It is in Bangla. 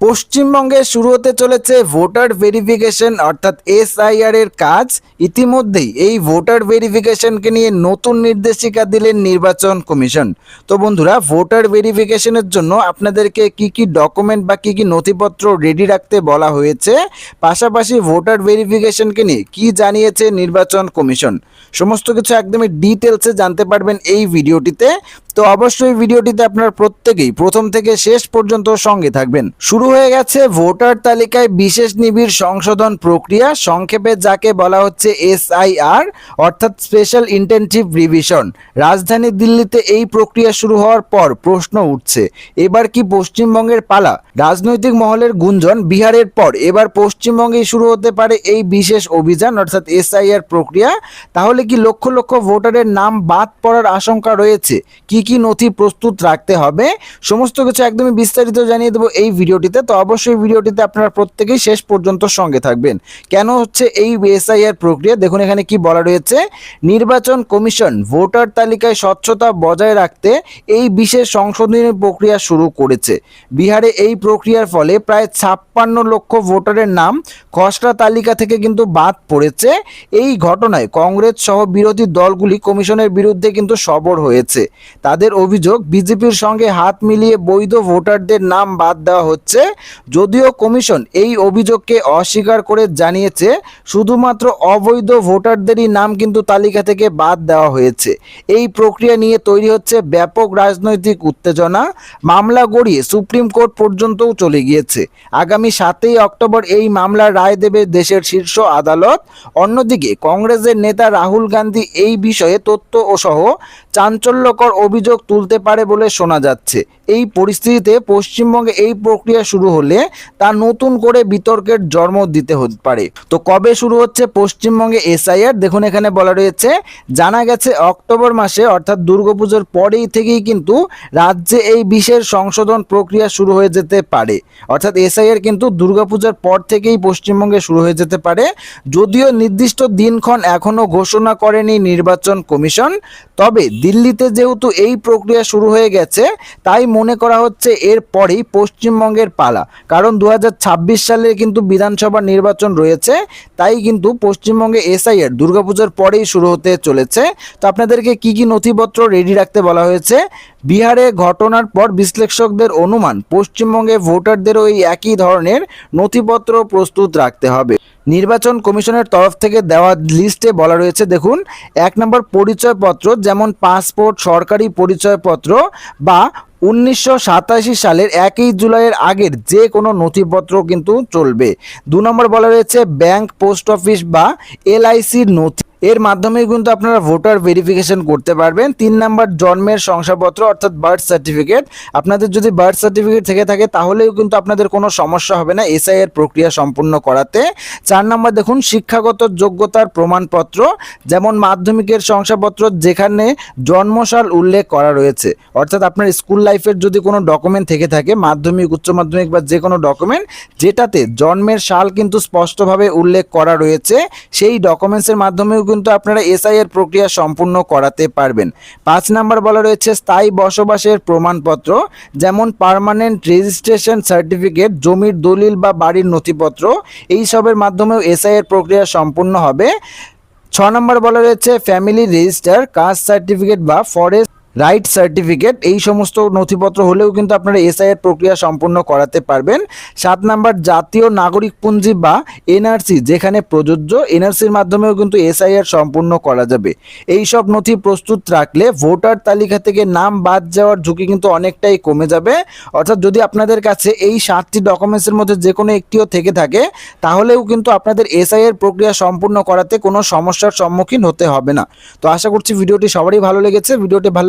পশ্চিমবঙ্গে শুরু হতে চলেছে ভোটার ভেরিফিকেশন অর্থাৎ এসআইআর এর কাজ। ইতিমধ্যেই এই ভোটার ভেরিফিকেশনকে নিয়ে নতুন নির্দেশিকা দিলেন নির্বাচন কমিশন। তো বন্ধুরা ভোটার ভেরিফিকেশনের জন্য আপনাদেরকে কি কি ডকুমেন্ট বা কি কি নথিপত্র রেডি রাখতে বলা হয়েছে? পাশাপাশি ভোটার ভেরিফিকেশনকে নিয়ে কি জানিয়েছে নির্বাচন কমিশন? সমস্ত কিছু একদমই ডিটেলসে জানতে পারবেন এই ভিডিওটিতে। তো অবশ্যই ভিডিওটিতে আপনারা প্রত্যেকেই প্রথম থেকে শেষ পর্যন্ত সঙ্গে থাকবেন। শুরু হয়ে গেছে ভোটার তালিকায় বিশেষ নিবিড় সংশোধন প্রক্রিয়া, সংক্ষেপে যাকে বলা হচ্ছে এসআইআর অর্থাৎ স্পেশাল ইন্টেনসিভ রিভিশন রাজধানী দিল্লিতে এই প্রক্রিয়া শুরু হওয়ার পর প্রশ্ন উঠছে। এবার কি পশ্চিমবঙ্গের পালা? রাজনৈতিক মহলের গুঞ্জন বিহারের পর। এবার পশ্চিমবঙ্গেই শুরু হতে পারে এই বিশেষ অভিযান, অর্থাৎ এসআইআর প্রক্রিয়া। তাহলে কি লক্ষ লক্ষ ভোটারের নাম বাদ পড়ার আশঙ্কা রয়েছে? কি কি নথি প্রস্তুত রাখতে হবে? সমস্ত কিছু একদমই বিস্তারিত জানিয়ে দেবো এই ভিডিওটিতে। তো অবশ্যই ভিডিওটিতে আপনারা প্রত্যেকেই শেষ পর্যন্ত সঙ্গে থাকবেন। কেন হচ্ছে এই এসআইআর প্রক্রিয়া? দেখুন এখানে কি বলা রয়েছে। নির্বাচন কমিশন ভোটার তালিকায় স্বচ্ছতা বজায় রাখতে এই বিশেষ সংশোধনী প্রক্রিয়া শুরু করেছে। বিহারে এই প্রক্রিয়ার ফলে প্রায় ছাপ্পান্ন লক্ষ ভোটারের নাম খসড়া তালিকা থেকে কিন্তু বাদ পড়েছে। এই ঘটনায় কংগ্রেস সহ বিরোধী দলগুলি কমিশনের বিরুদ্ধে কিন্তু সবর হয়েছে। তাদের অভিযোগ, বিজেপির সঙ্গে হাত মিলিয়ে বৈধ ভোটারদের নাম বাদ দেওয়া হচ্ছে। যদিও কমিশন এই অভিযোগকে অস্বীকার করে জানিয়েছে, শুধুমাত্র অবৈধ ভোটারদেরই নাম কিন্তু তালিকা থেকে বাদ দেওয়া হয়েছে। এই প্রক্রিয়া নিয়ে তৈরি হচ্ছে ব্যাপক রাজনৈতিক উত্তেজনা। মামলা গড়িয়ে সুপ্রিম কোর্ট পর্যন্তও চলে গিয়েছে। আগামী সাতই অক্টোবর এই মামলার রায় দেবে দেশের শীর্ষ আদালত। অন্যদিকে কংগ্রেসের নেতা রাহুল গান্ধী এই বিষয়ে তথ্য ও সহ চাঞ্চল্যকর অভিযোগ তুলতে পারে বলে শোনা যাচ্ছে। এই পরিস্থিতিতে পশ্চিমবঙ্গে এই প্রক্রিয়া শুরু হলে তা নতুন করে বিতর্কের জন্ম দিতে হতে পারে। তো কবে শুরু হচ্ছে পশ্চিমবঙ্গে এসআইআর? দেখুন, এখানে বলা রয়েছে, জানা গেছে অক্টোবর মাসে, অর্থাৎ দুর্গাপুজোর পরেই থেকেই কিন্তু রাজ্যে এই বিশেষ সংশোধন প্রক্রিয়া শুরু হয়ে যেতে পারে। অর্থাৎ এসআইআর কিন্তু দুর্গাপূজার পর থেকেই পশ্চিমবঙ্গে শুরু হয়ে যেতে পারে। যদিও নির্দিষ্ট দিনক্ষণ এখনও ঘোষণা করেনি নির্বাচন কমিশন, তবে দিল্লিতে যেহেতু এই প্রক্রিয়া শুরু হয়ে গেছে, তাই মনে করা হচ্ছে এর পরেই পশ্চিমবঙ্গের পালা। কারণ দু হাজার ছাব্বিশ সালে কিন্তু বিধানসভা নির্বাচন রয়েছে, তাই কিন্তু পশ্চিমবঙ্গে এসআইআর দুর্গাপূজার পরেই শুরু হতে চলেছে। তো আপনাদেরকে কি কি নথিপত্র রেডি রাখতে বলা হয়েছে? বিহারে ঘটনার পর বিশ্লেষকদের অনুমান, পশ্চিমবঙ্গে ভোটারদেরও ওই একই ধরনের নথিপত্র প্রস্তুত রাখতে হবে। নির্বাচন কমিশনের তরফ থেকে দেওয়া লিস্টে বলা রয়েছে, দেখুন, এক নম্বর পরিচয়পত্র যেমন পাসপোর্ট, সরকারি পরিচয়পত্র বা উনিশশো সাতাশি সালের একই জুলাইয়ের আগের যে কোনো নথিপত্র কিন্তু চলবে। দু নম্বর বলা রয়েছে, ব্যাংক পোস্ট অফিস বা এলআইসির নথি এর মাধ্যমে কিন্তু আপনারা ভোটার ভেরিফিকেশন করতে পারবেন। তিন নাম্বার জন্মের শংসাপত্র অর্থাৎ বার্থ সার্টিফিকেট আপনাদের যদি বার্থ সার্টিফিকেট থেকে থাকে, তাহলেও কিন্তু আপনাদের কোনো সমস্যা হবে না এসআই এর প্রক্রিয়া সম্পূর্ণ করাতে। চার নাম্বার দেখুন, শিক্ষাগত যোগ্যতার প্রমাণপত্র, যেমন মাধ্যমিকের শংসাপত্র যেখানে জন্মসাল উল্লেখ করা রয়েছে। অর্থাৎ আপনার স্কুল লাইফের যদি কোনো ডকুমেন্ট থেকে থাকে, মাধ্যমিক, উচ্চ মাধ্যমিক বা যে কোনো ডকুমেন্ট যেটাতে জন্মের সাল কিন্তু স্পষ্টভাবে উল্লেখ করা রয়েছে, সেই ডকুমেন্টসের মাধ্যমেও কিন্তু আপনারা এসআই এর প্রক্রিয়া সম্পূর্ণ করাতে পারবেন। পাঁচ নাম্বার বলা রয়েছে স্থায়ী বসবাসের প্রমাণপত্র, যেমন পারমানেন্ট রেজিস্ট্রেশন সার্টিফিকেট জমির দলিল বা বাড়ির নথিপত্র, এই সবের এসআই এর প্রক্রিয়া সম্পূর্ণ হবে। ছ নম্বর বলা রয়েছে ফ্যামিলি রেজিস্টার কাস্ট সার্টিফিকেট বা ফরেস্ট রাইট সার্টিফিকেট, এই সমস্ত নথিপত্র হলেও কিন্তু আপনারা এসআইয়ের প্রক্রিয়া সম্পূর্ণ করাতে পারবেন। সাত নাম্বার, জাতীয় নাগরিক পুঞ্জি বা এনআরসি, যেখানে প্রযোজ্য এনআরসির মাধ্যমেও কিন্তু এসআইআর সম্পূর্ণ করা যাবে। এই সব নথি প্রস্তুত রাখলে ভোটার তালিকা থেকে নাম বাদ যাওয়ার ঝুঁকি কিন্তু অনেকটাই কমে যাবে। অর্থাৎ যদি আপনাদের কাছে এই সাতটি ডকুমেন্টসের মধ্যে যে কোনো একটিও থেকে থাকে, তাহলেও কিন্তু আপনাদের এসআইয়ের প্রক্রিয়া সম্পূর্ণ করাতে কোনো সমস্যার সম্মুখীন হতে হবে না। তো আশা করছি ভিডিওটি সবারই ভালো লেগেছে। ভিডিওটি ভালো